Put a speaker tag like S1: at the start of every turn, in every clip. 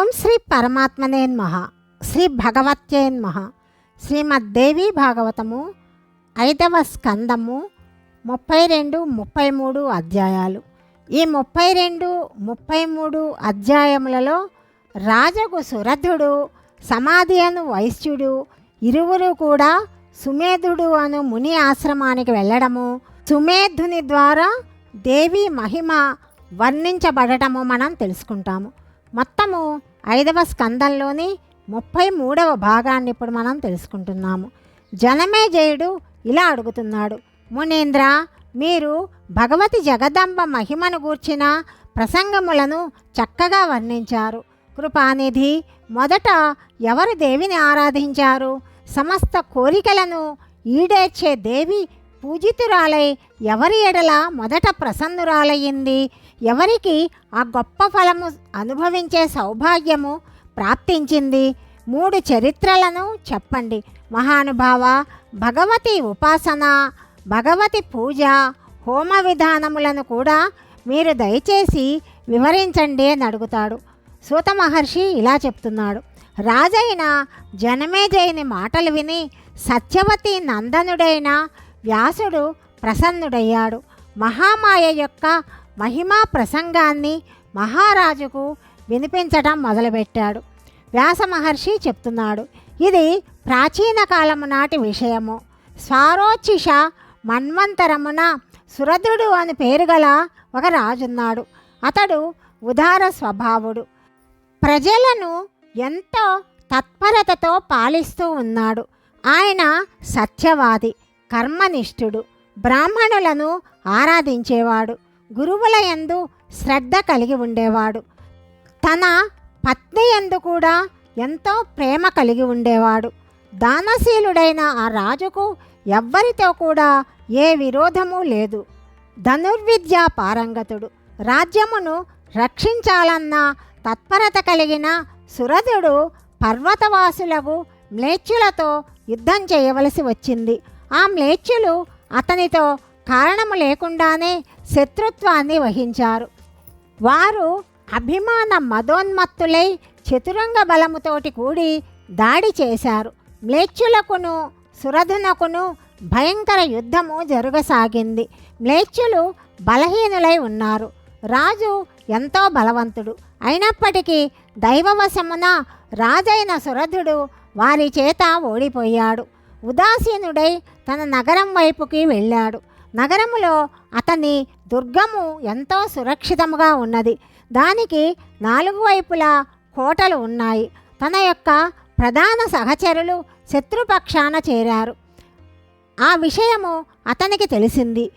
S1: ఓం శ్రీ పరమాత్మనేన్మహ శ్రీ భగవత్యేన్మహ శ్రీమద్దేవి భాగవతము ఐదవ స్కందము ముప్పై రెండు ముప్పై మూడు అధ్యాయాలు. ఈ ముప్పై రెండు ముప్పై మూడు అధ్యాయములలో రాజగు సురథుడు సమాధి అను వైశ్యుడు ఇరువురు కూడా సుమేధుడు అను ముని ఆశ్రమానికి వెళ్ళడము సుమేధుని ద్వారా దేవి మహిమ వర్ణించబడటము మనం తెలుసుకుంటాము. మొత్తము ఐదవ స్కందంలోని ముప్పై మూడవ భాగాన్ని ఇప్పుడు మనం తెలుసుకుంటున్నాము. జనమేజయుడు ఇలా అడుగుతున్నాడు. మునీంద్ర మీరు భగవతి జగదంబ మహిమను గూర్చిన ప్రసంగములను చక్కగా వర్ణించారు. కృపానిధి మొదట ఎవరు దేవిని ఆరాధించారు? సమస్త కోరికలను ఈడేర్చే దేవి పూజితురాలై ఎవరి ఎడల మొదట ప్రసన్నురాలయ్యింది? ఎవరికి ఆ గొప్ప ఫలము అనుభవించే సౌభాగ్యము ప్రాప్తించింది? మూడు చరిత్రలను చెప్పండి. మహానుభావ భగవతి ఉపాసన భగవతి పూజ హోమ విధానములను కూడా మీరు దయచేసి వివరించండి అని అడుగుతాడు. సూత మహర్షి ఇలా చెప్తున్నాడు. రాజైన జనమేజయుని మాటలు విని సత్యవతి నందనుడైన వ్యాసుడు ప్రసన్నుడయ్యాడు. మహామాయ యొక్క మహిమా ప్రసంగాన్ని మహారాజుకు వినిపించటం మొదలుపెట్టాడు. వ్యాస మహర్షి చెప్తున్నాడు ఇది ప్రాచీన కాలము నాటి విషయము. స్వారోచిష మన్వంతరమున సురధుడు అని పేరు గల ఒక రాజున్నాడు. అతడు ఉదార స్వభావుడు. ప్రజలను ఎంతో తత్పరతతో పాలిస్తూ ఉన్నాడు. ఆయన సత్యవాది కర్మనిష్ఠుడు బ్రాహ్మణులను ఆరాధించేవాడు. గురువుల యందు శ్రద్ధ కలిగి ఉండేవాడు. తన పత్ని యందు కూడా ఎంతో ప్రేమ కలిగి ఉండేవాడు. దానశీలుడైన ఆ రాజుకు ఎవ్వరితో కూడా ఏ విరోధము లేదు. ధనుర్విద్యా పారంగతుడు. రాజ్యమును రక్షించాలన్న తత్పరత కలిగిన సురథుడు పర్వతవాసులకు మ్లేచ్చులతో యుద్ధం చేయవలసి వచ్చింది. ఆ మ్లేచ్చులు అతనితో కారణము లేకుండానే శత్రుత్వాన్ని వహించారు. వారు అభిమాన మదోన్మత్తులై చతురంగ బలముతోటి కూడి దాడి చేశారు. మ్లేచ్చులకును సురధునకును భయంకర యుద్ధము జరగసాగింది. మ్లేచ్చులు బలహీనులై ఉన్నారు. రాజు ఎంతో బలవంతుడు. అయినప్పటికీ దైవవశమున రాజైన సురధుడు వారి చేత ఓడిపోయాడు. ఉదాసీనుడై తన నగరం వైపుకి వెళ్ళాడు. నగరములో అతని దుర్గము ఎంతో సురక్షితముగా ఉన్నది. దానికి నాలుగు వైపులా కోటలు ఉన్నాయి. తన యొక్క ప్రధాన సహచరులు శత్రుపక్షాన చేరారు. ఆ విషయము అతనికి తెలిసింది.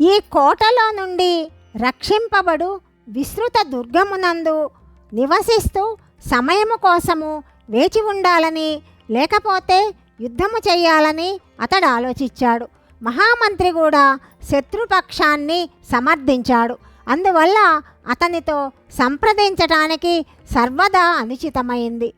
S1: ఈ కోటలో నుండి రక్షింపబడు విస్తృత దుర్గమునందు నివసిస్తూ సమయము కోసము వేచి ఉండాలని లేకపోతే యుద్ధము చేయాలని అతడు ఆలోచించాడు. మహామంత్రి కూడా శత్రుపక్షాన్ని సమర్థించాడు. అందువల్ల అతనితో సంప్రదించటానికి సర్వదా అనుచితమైంది.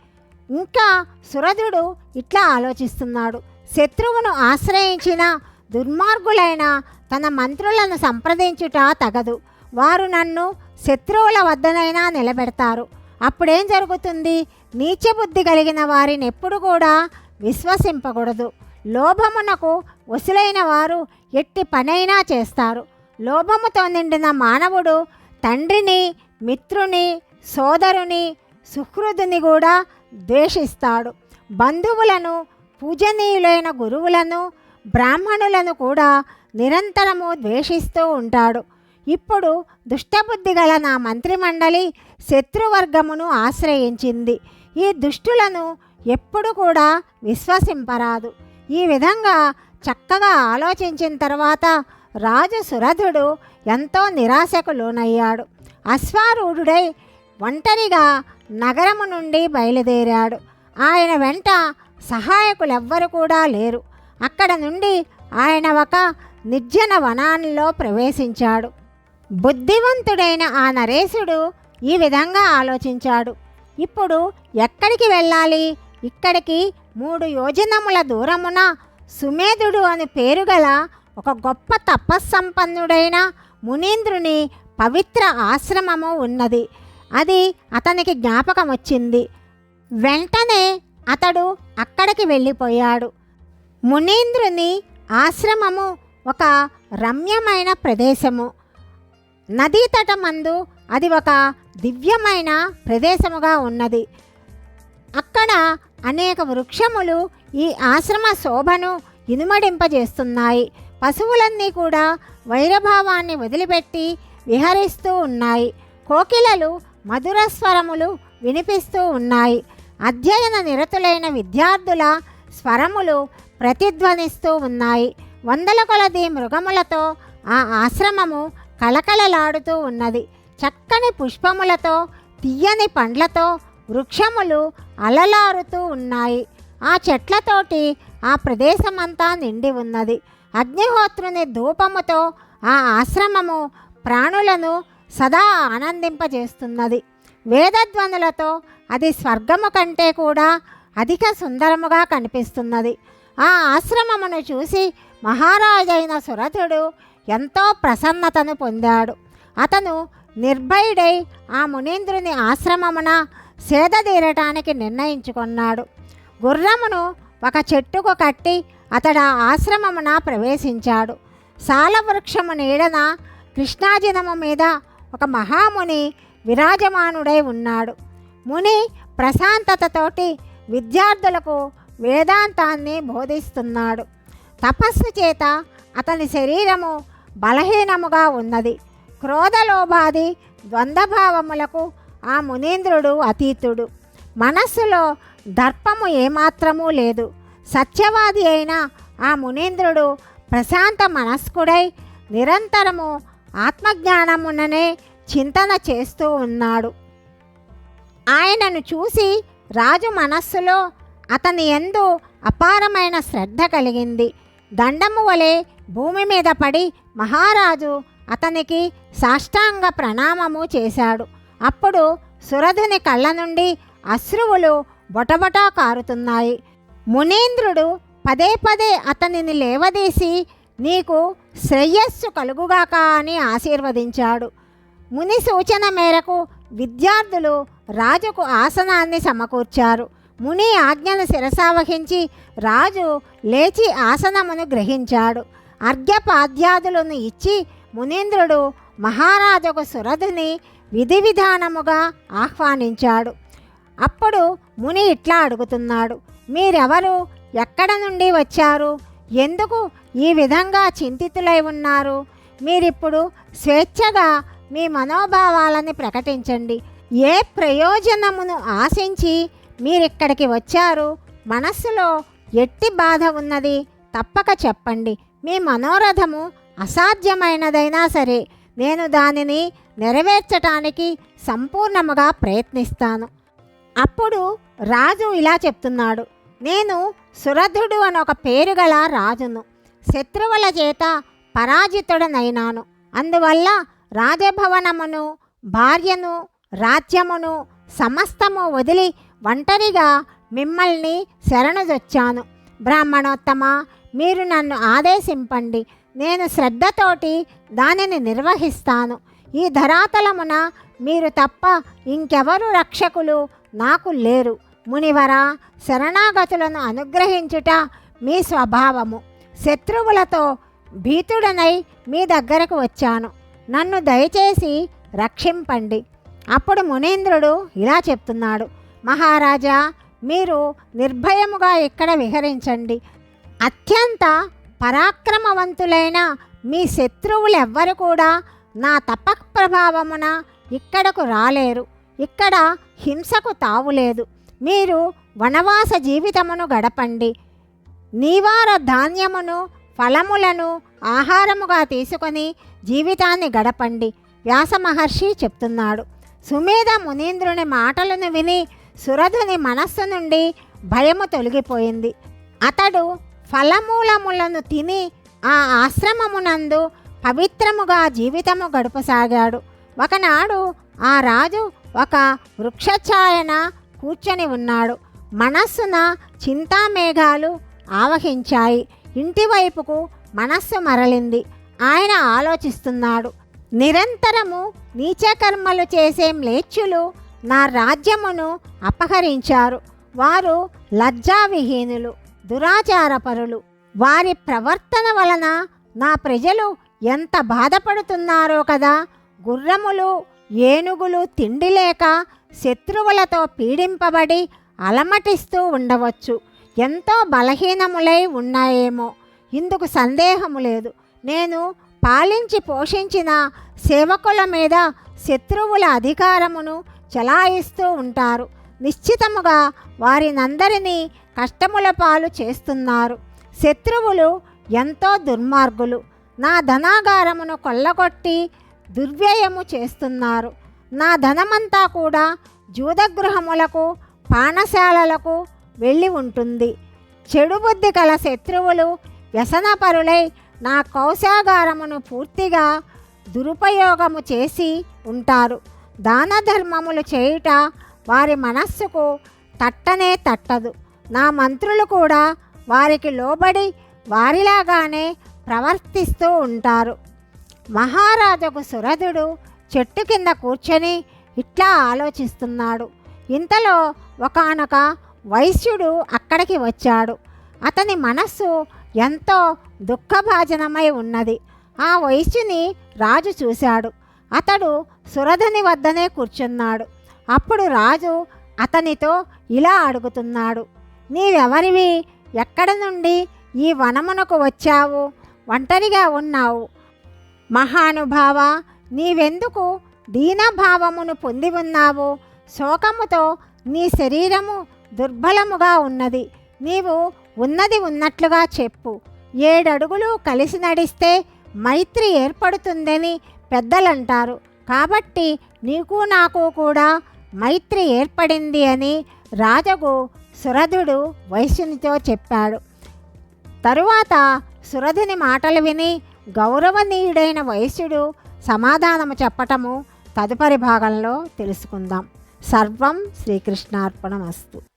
S1: ఇంకా సురధుడు ఇట్లా ఆలోచిస్తున్నాడు. శత్రువును ఆశ్రయించిన దుర్మార్గులైన తన మంత్రులను సంప్రదించుట తగదు. వారు నన్ను శత్రువుల వద్దనైనా నిలబెడతారు. అప్పుడేం జరుగుతుంది? నీచబుద్ధి కలిగిన వారిని ఎప్పుడు కూడా విశ్వసింపకూడదు. లోభమునకు వసులైన వారు ఎట్టి పనైనా చేస్తారు. లోభముతో నిండిన మానవుడు తండ్రిని మిత్రుని సోదరుని సుహృదుని కూడా ద్వేషిస్తాడు. బంధువులను పూజనీయులైన గురువులను బ్రాహ్మణులను కూడా నిరంతరము ద్వేషిస్తూ ఉంటాడు. ఇప్పుడు దుష్టబుద్ధి గల నా మంత్రిమండలి శత్రువర్గమును ఆశ్రయించింది. ఈ దుష్టులను ఎప్పుడు కూడా విశ్వసింపరాదు. ఈ విధంగా చక్కగా ఆలోచించిన తర్వాత రాజు సురధుడు ఎంతో నిరాశకు లోనయ్యాడు. అశ్వారూఢుడై ఒంటరిగా నగరము నుండి బయలుదేరాడు. ఆయన వెంట సహాయకులెవ్వరు కూడా లేరు. అక్కడ నుండి ఆయన ఒక నిర్జన వనాల్లో ప్రవేశించాడు. బుద్ధివంతుడైన ఆ నరేశుడు ఈ విధంగా ఆలోచించాడు. ఇప్పుడు ఎక్కడికి వెళ్ళాలి? ఇక్కడికి మూడు యోజనముల దూరమున సుమేధుడు అని పేరుగల ఒక గొప్ప తపస్సంపన్నుడైన మునీంద్రుని పవిత్ర ఆశ్రమము ఉన్నది. అది అతనికి జ్ఞాపకం వచ్చింది వెంటనే అతడు అక్కడికి వెళ్ళిపోయాడు. మునీంద్రుని ఆశ్రమము ఒక రమ్యమైన ప్రదేశము. నదీ తటమందు అది ఒక దివ్యమైన ప్రదేశముగా ఉన్నది. అక్కడ అనేక వృక్షములు ఈ ఆశ్రమ శోభను ఇనుమడింపజేస్తున్నాయి. పశువులన్నీ కూడా వైరభావాన్ని వదిలిపెట్టి విహరిస్తూ ఉన్నాయి. కోకిలలు మధుర స్వరములు వినిపిస్తూ ఉన్నాయి. అధ్యయన నిరతులైన విద్యార్థుల స్వరములు ప్రతిధ్వనిస్తూ ఉన్నాయి. వందల కొలది మృగములతో ఆ ఆశ్రమము కళకళలాడుతూ ఉన్నది. చక్కని పుష్పములతో తీయని పండ్లతో వృక్షములు అలలారుతూ ఉన్నాయి. ఆ చెట్లతోటి ఆ ప్రదేశమంతా నిండి ఉన్నది. అగ్నిహోత్రుని ధూపముతో ఆ ఆశ్రమము ప్రాణులను సదా ఆనందింపజేస్తున్నది. వేదధ్వనులతో అది స్వర్గము కంటే కూడా అధిక సుందరముగా కనిపిస్తున్నది. ఆ ఆశ్రమమును చూసి మహారాజైన సురథుడు ఎంతో ప్రసన్నతను పొందాడు. అతను నిర్భయుడై ఆ మునీంద్రుని ఆశ్రమమున సేదతీరటానికి నిర్ణయించుకున్నాడు. గుర్రమును ఒక చెట్టుకు కట్టి అతడు ఆశ్రమమున ప్రవేశించాడు. సాలవృక్షము నీడన కృష్ణాజినము మీద ఒక మహాముని విరాజమానుడై ఉన్నాడు. ముని ప్రశాంతతతోటి విద్యార్థులకు వేదాంతాన్ని బోధిస్తున్నాడు. తపస్సు చేత అతని శరీరము బలహీనముగా ఉన్నది. క్రోధలోభాది ద్వంద్వభావములకు ఆ మునీంద్రుడు అతీతుడు. మనస్సులో దర్పము ఏమాత్రమూ లేదు. సత్యవాది అయిన ఆ మునీంద్రుడు ప్రశాంత మనస్కుడై నిరంతరము ఆత్మజ్ఞానముననే చింతన చేస్తూ ఉన్నాడు. ఆయనను చూసి రాజు మనస్సులో అతని ఎందు అపారమైన శ్రద్ధ కలిగింది. దండము వలె భూమి మీద పడి మహారాజు అతనికి సాష్టాంగ ప్రణామము చేశాడు. అప్పుడు సురధుని కళ్ళ నుండి అశ్రువులు బొటబొటా కారుతున్నాయి. మునీంద్రుడు పదే పదే అతనిని లేవదీసి నీకు శ్రేయస్సు కలుగుగాక అని ఆశీర్వదించాడు. ముని సూచన మేరకు విద్యార్థులు రాజుకు ఆసనాన్ని సమకూర్చారు. ముని ఆజ్ఞను శిరసావహించి రాజు లేచి ఆసనమును గ్రహించాడు. అర్ఘ్యపాద్యాదులను ఇచ్చి మునీంద్రుడు మహారాజుకు సురధుని విధి విధానముగా ఆహ్వానించాడు. అప్పుడు ముని ఇట్లా అడుగుతున్నాడు మీరెవరు? ఎక్కడ నుండి వచ్చారు? ఎందుకు ఈ విధంగా చింతితులై ఉన్నారు? మీరిప్పుడు స్వేచ్ఛగా మీ మనోభావాలని ప్రకటించండి. ఏ ప్రయోజనమును ఆశించి మీరిక్కడికి వచ్చారు? మనస్సులో ఎట్టి బాధ ఉన్నది తప్పక చెప్పండి. మీ మనోరథము అసాధ్యమైనదైనా సరే. నేను దానిని నెరవేర్చటానికి సంపూర్ణముగా ప్రయత్నిస్తాను. అప్పుడు రాజు ఇలా చెప్తున్నాడు. నేను సురధుడు అని ఒక పేరు గల రాజును శత్రువుల చేత పరాజితుడనైనాను. అందువల్ల రాజభవనమును భార్యను రాజ్యమును సమస్తము వదిలి ఒంటరిగా మిమ్మల్ని శరణుదొచ్చాను బ్రాహ్మణోత్తమ మీరు నన్ను ఆదేశింపండి. నేను శ్రద్ధతోటి దానిని నిర్వహిస్తాను. ఈ ధరాతలమున మీరు తప్ప ఇంకెవరు రక్షకులు నాకు లేరు. మునివర శరణాగతులను అనుగ్రహించుట మీ స్వభావము. శత్రువులతో భీతుడనై మీ దగ్గరకు వచ్చాను. నన్ను దయచేసి రక్షింపండి. అప్పుడు మునీంద్రుడు ఇలా చెప్తున్నాడు. మహారాజా మీరు నిర్భయముగా ఇక్కడ విహరించండి. అత్యంత పరాక్రమవంతులైన మీ శత్రువులెవ్వరు కూడా నా తపఃప్రభావమున ఇక్కడకు రాలేరు. ఇక్కడ హింసకు తావులేదు మీరు వనవాస జీవితమును గడపండి. నీవార ధాన్యమును ఫలములను ఆహారముగా తీసుకొని జీవితాన్ని గడపండి. వ్యాస మహర్షి చెప్తున్నాడు. సుమేధ మునీంద్రుని మాటలను విని సురధుని మనస్సు నుండి భయము తొలగిపోయింది. అతడు ఫలమూలములను తిని ఆ ఆశ్రమమునందు పవిత్రముగా జీవితము గడపసాగాడు. ఒకనాడు ఆ రాజు ఒక వృక్షఛాయన కూర్చొని ఉన్నాడు. మనస్సున చింతామేఘాలు ఆవహించాయి. ఇంటివైపుకు మనస్సు మరలింది. ఆయన ఆలోచిస్తున్నాడు. నిరంతరము నీచకర్మలు చేసే మ్లేచ్చులు నా రాజ్యమును అపహరించారు. వారు లజ్జావిహీనులు. దురాచారపరులు. వారి ప్రవర్తన వలన నా ప్రజలు ఎంత బాధపడుతున్నారో కదా! గుర్రములు ఏనుగులు తిండి లేక శత్రువులతో పీడింపబడి అలమటిస్తూ ఉండవచ్చు. ఎంతో బలహీనములై ఉన్నాయేమో. ఇందుకు సందేహము లేదు. నేను పాలించి పోషించిన సేవకుల మీద శత్రువుల అధికారమును చలాయిస్తూ ఉంటారు. నిశ్చితముగా వారినందరినీ కష్టముల పాలు చేస్తున్నారు. శత్రువులు ఎంతో దుర్మార్గులు. నా ధనాగారమును కొల్లగొట్టి దుర్వ్యయము చేస్తున్నారు. నా ధనమంతా కూడా జూదగృహములకు పానశాలలకు వెళ్ళి ఉంటుంది. చెడు బుద్ధి గల శత్రువులు వ్యసనపరులై నా కౌశాగారమును పూర్తిగా దురుపయోగము చేసి ఉంటారు. దాన ధర్మములు చేయుట వారి మనస్సుకు తట్టనే తట్టదు. నా మంత్రులు కూడా వారికి లోబడి వారిలాగానే ప్రవర్తిస్తూ ఉంటారు. మహారాజుకు సురధుడు చెట్టు కింద కూర్చొని ఇట్లా ఆలోచిస్తున్నాడు. ఇంతలో ఒకానొక వైశ్యుడు అక్కడికి వచ్చాడు. అతని మనస్సు ఎంతో దుఃఖభాజనమై ఉన్నది. ఆ వైశ్యుని రాజు చూశాడు. అతడు సురధని వద్దనే కూర్చున్నాడు. అప్పుడు రాజు అతనితో ఇలా అడుగుతున్నాడు నీవెవరివి? ఎక్కడ నుండి ఈ వనమునకు వచ్చావు? ఒంటరిగా ఉన్నావు. మహానుభావ నీవెందుకు దీనభావమును పొంది ఉన్నావు? శోకముతో నీ శరీరము దుర్బలముగా ఉన్నది. నీవు ఉన్నది ఉన్నట్లుగా చెప్పు. ఏడడుగులు కలిసి నడిస్తే మైత్రి ఏర్పడుతుందని పెద్దలంటారు. కాబట్టి నీకు నాకు కూడా మైత్రి ఏర్పడింది అని రాజగు సురధుడు వైశ్యునితో చెప్పాడు. తరువాత సురధుని మాటలు విని గౌరవనీయుడైన వైశ్యుడు సమాధానము చెప్పటము తదుపరి భాగంలో తెలుసుకుందాం. సర్వం శ్రీకృష్ణార్పణమస్తు.